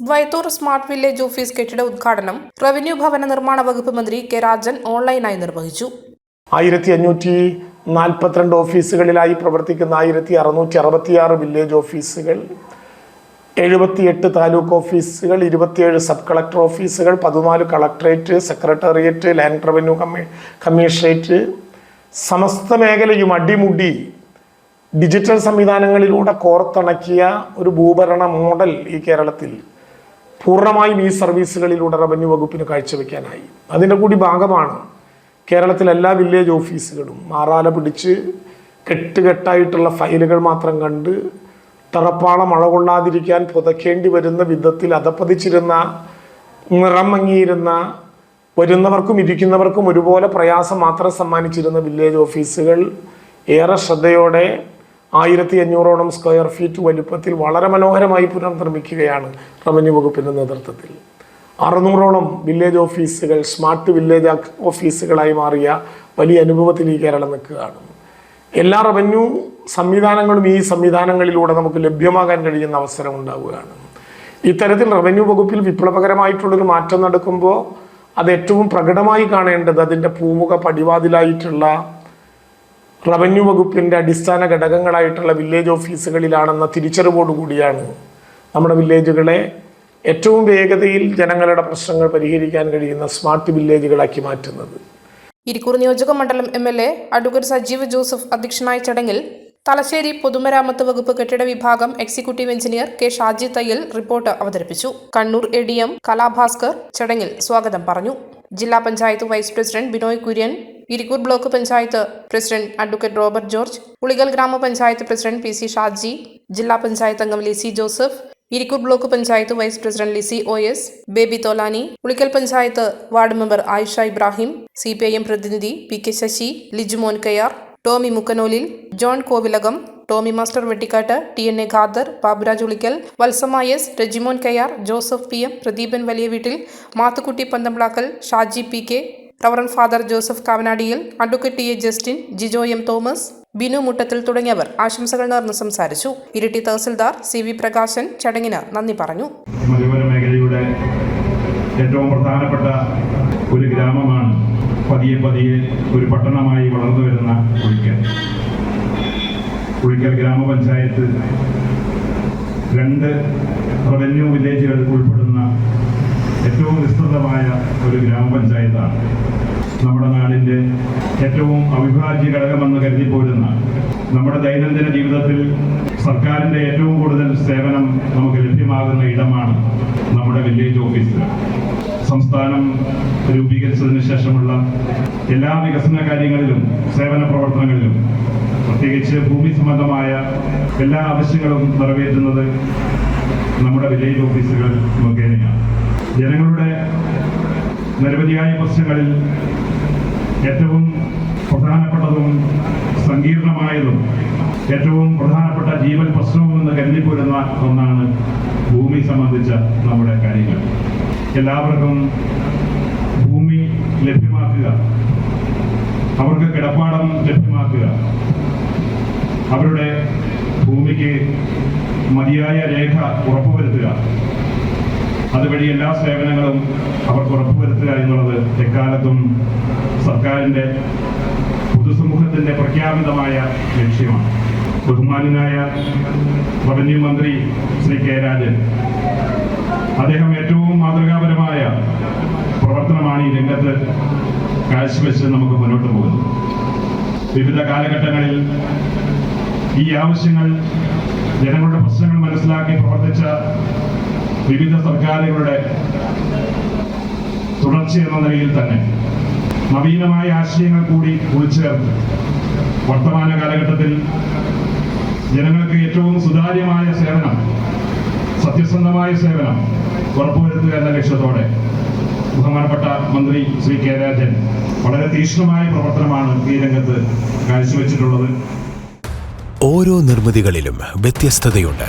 Vaithur smart village office കെട്ടിട ഉദ്ഘാടനം revenue ഭവന നിർമ്മാണ വകുപ്പ് മന്ത്രി കെ രാജൻ ഓൺലൈനായി നിർവഹിച്ചു. ആയിരത്തി അഞ്ഞൂറ്റി നാൽപ്പത്തിരണ്ട് ഓഫീസുകളിലായി പ്രവർത്തിക്കുന്ന ആയിരത്തി അറുന്നൂറ്റി അറുപത്തിയാറ് വില്ലേജ് ഓഫീസുകൾ എഴുപത്തിയെട്ട് താലൂക്ക് ഓഫീസുകൾ ഇരുപത്തിയേഴ് സബ് കളക്ടർ ഓഫീസുകൾ പതിനാല് കളക്ടറേറ്റ് സെക്രട്ടേറിയറ്റ് ലാൻഡ് റവന്യൂ കമ്മീ കമ്മീഷണറേറ്റ് സമസ്ത മേഖലയും അടിമുടി ഡിജിറ്റൽ സംവിധാനങ്ങളിലൂടെ കോർത്തിണക്കിയ ഒരു ഭൂഭരണ മോഡൽ ഈ കേരളത്തിൽ പൂർണമായും ഈ സർവീസുകളിലൂടെ റവന്യൂ വകുപ്പിന് കാഴ്ചവെക്കാനായി. അതിന്റെ കൂടി ഭാഗമാണ് കേരളത്തിലെ എല്ലാ വില്ലേജ് ഓഫീസുകളും മാറാല പിടിച്ച് കെട്ടുകെട്ടായിട്ടുള്ള ഫയലുകൾ മാത്രം കണ്ട് തറപ്പാള മഴ കൊള്ളാതിരിക്കാൻ പുതയ്ക്കേണ്ടി വരുന്ന വിധത്തിൽ അതപ്പതിച്ചിരുന്ന നിറം മങ്ങിയിരുന്ന വരുന്നവർക്കും ഇരിക്കുന്നവർക്കും ഒരുപോലെ പ്രയാസം മാത്രം സമ്മാനിച്ചിരുന്ന വില്ലേജ് ഓഫീസുകൾ ഏറെ ശ്രദ്ധയോടെ ആയിരത്തി അഞ്ഞൂറോളം സ്ക്വയർ ഫീറ്റ് വലുപ്പത്തിൽ വളരെ മനോഹരമായി പുനർനിർമ്മിക്കുകയാണ് റവന്യൂ വകുപ്പിന്റെ നേതൃത്വത്തിൽ. അറുന്നൂറോളം വില്ലേജ് ഓഫീസുകൾ സ്മാർട്ട് വില്ലേജ് ഓഫീസുകളായി മാറിയ വലിയ അനുഭവത്തിൽ ഈ കേരളം നിൽക്കുകയാണ്. എല്ലാ റവന്യൂ സംവിധാനങ്ങളും ഈ സംവിധാനങ്ങളിലൂടെ നമുക്ക് ലഭ്യമാകാൻ കഴിയുന്ന അവസരം ഉണ്ടാവുകയാണ്. ഇത്തരത്തിൽ റവന്യൂ വകുപ്പിൽ വിപ്ലവകരമായിട്ടുള്ളൊരു മാറ്റം നടക്കുമ്പോൾ അത് ഏറ്റവും പ്രകടമായി കാണേണ്ടത് അതിന്റെ പൂമുഖ പടിവാതിലായിട്ടുള്ള റവന്യൂ വകുപ്പിന്റെ അടിസ്ഥാന ഘടകങ്ങളായിട്ടുള്ള വില്ലേജ് ഓഫീസുകളിലാണെന്ന തിരിച്ചറിവോടുകൂടിയാണ് നമ്മുടെ വില്ലേജുകളെ ഏറ്റവും വേഗതയിൽ ജനങ്ങളുടെ പ്രശ്നങ്ങൾ പരിഹരിക്കാൻ കഴിയുന്ന സ്മാർട്ട് വില്ലേജുകളാക്കി മാറ്റുന്നത്. ഇരിക്കൂർ നിയോജക മണ്ഡലം M L A advocate Sajeev Joseph അധ്യക്ഷനായ ചടങ്ങിൽ തലശ്ശേരി പൊതുമരാമത്ത് വകുപ്പ് കെട്ടിട വിഭാഗം executive engineer K Shaji Thayyil report അവതരിപ്പിച്ചു. Kannur A D M Kalabhaskar ചടങ്ങിൽ സ്വാഗതം പറഞ്ഞു. ജില്ലാ panchayat vice president Binoy Kurian Irikkur block panchayat president advocate Robert George Ulikkal ഗ്രാമപഞ്ചായത്ത് പ്രസിഡന്റ് പി സി ഷാജി ജില്ലാ പഞ്ചായത്ത് അംഗം Lissy Joseph Irikkur block panchayat vice president Lissy O S Baby Tholani Ulikkal panchayat ward member Ayisha Ibrahim C P I M പ്രതിനിധി P K Sasi Lijumon Kayyar Tommy Mukkanolil John Kovilakam Tommy master Vettikkattu T N A Khader Baburaj Ulikkal Valsamma S Rejimon Kayyar Joseph P M Pradeepan വലിയ വീട്ടിൽ Mathukutty Panthamplackal Shaji P K reverend father Joseph Kavanadiyil advocate T A Justin Jijo M Thomas Binu Muttathil തുടങ്ങിയവർ ആശംസകൾ നേർന്ന് സംസാരിച്ചു. Iritty tahsildar C V Prakashan ചടങ്ങിന് നന്ദി പറഞ്ഞു. മേഖലയുടെ ഏറ്റവും പ്രധാനപ്പെട്ട ഒരു ഗ്രാമമാണ് പതിയെ പതിയെ ഒരു പട്ടണമായി വളർന്നു വരുന്ന ഉളിക്കൽ ഉളിക്കൽ ഗ്രാമപഞ്ചായത്ത് രണ്ട് റവന്യൂ വില്ലേജുകൾ ഉൾപ്പെടുന്ന ഏറ്റവും വിസ്തൃതമായ ഒരു ഗ്രാമപഞ്ചായത്താണ്. നമ്മുടെ നാടിന്റെ ഏറ്റവും അവിഭാജ്യ ഘടകമെന്ന് കരുതി പോരുന്ന നമ്മുടെ ദൈനംദിന ജീവിതത്തിൽ സർക്കാരിന്റെ ഏറ്റവും കൂടുതൽ സേവനം നമുക്ക് ലഭ്യമാകുന്ന ഇടമാണ് നമ്മുടെ വില്ലേജ് ഓഫീസ്. സംസ്ഥാനം രൂപീകരിച്ചതിന് ശേഷമുള്ള എല്ലാ വികസന കാര്യങ്ങളിലും സേവന പ്രവർത്തനങ്ങളിലും പ്രത്യേകിച്ച് ഭൂമി സംബന്ധമായ എല്ലാ ആവശ്യങ്ങളും നിറവേറ്റുന്നത് നമ്മുടെ വില്ലേജ് ഓഫീസുകൾ മുഖേനയാണ്. ജനങ്ങളുടെ നിരവധിയായ പ്രശ്നങ്ങളിൽ ഏറ്റവും പ്രധാനപ്പെട്ടതും സങ്കീർണമായതും ഏറ്റവും പ്രധാനപ്പെട്ട ജീവൻ പ്രശ്നവും എന്ന് കരുതിപ്പോരുന്ന ഒന്നാണ് ഭൂമി സംബന്ധിച്ച നമ്മുടെ കാര്യങ്ങൾ. എല്ലാവർക്കും ഭൂമി ലഭ്യമാക്കുക അവർക്ക് കിടപ്പാടം ലഭ്യമാക്കുക അവരുടെ ഭൂമിക്ക് മതിയായ രേഖ ഉറപ്പുവരുത്തുക അതുവഴി എല്ലാ സേവനങ്ങളും അവർക്ക് ഉറപ്പുവരുത്തുക എന്നുള്ളത് എക്കാലത്തും സർക്കാരിന്റെ പൊതുസമൂഹത്തിന്റെ പ്രഖ്യാപിതമായ ലക്ഷ്യമാണ്. ബഹുമാനായ റവന്യൂ മന്ത്രി ശ്രീ കെ രാജൻ അദ്ദേഹം ഏറ്റവും മാതൃകാപരമായ പ്രവർത്തനമാണ് ഈ രംഗത്ത് കാഴ്ചവെച്ച് നമുക്ക് മുന്നോട്ട് പോകുന്നത്. വിവിധ കാലഘട്ടങ്ങളിൽ ഈ ആവശ്യങ്ങൾ ജനങ്ങളുടെ പ്രശ്നങ്ങൾ മനസ്സിലാക്കി പ്രവർത്തിച്ച വിവിധ സർക്കാരുകളുടെ തുടർച്ച എന്ന നിലയിൽ തന്നെ നവീനമായ ആശയങ്ങൾ കൂടി ഉൾച്ചേർത്ത് വർത്തമാന കാലഘട്ടത്തിൽ ജനങ്ങൾക്ക് ഏറ്റവും സുതാര്യമായ സേവനം സത്യസന്ധമായ സേവനം ഉറപ്പുവരുത്തുക എന്ന ലക്ഷ്യത്തോടെ ബഹുമാനപ്പെട്ട മന്ത്രി ശ്രീ കെ രാജൻ വളരെ തീക്ഷ്ണമായ പ്രവർത്തനമാണ് ഈ രംഗത്ത് കാഴ്ചവെച്ചിട്ടുള്ളത്. ഓരോ നിർമ്മിതികളിലും വ്യത്യസ്തതയുണ്ട്.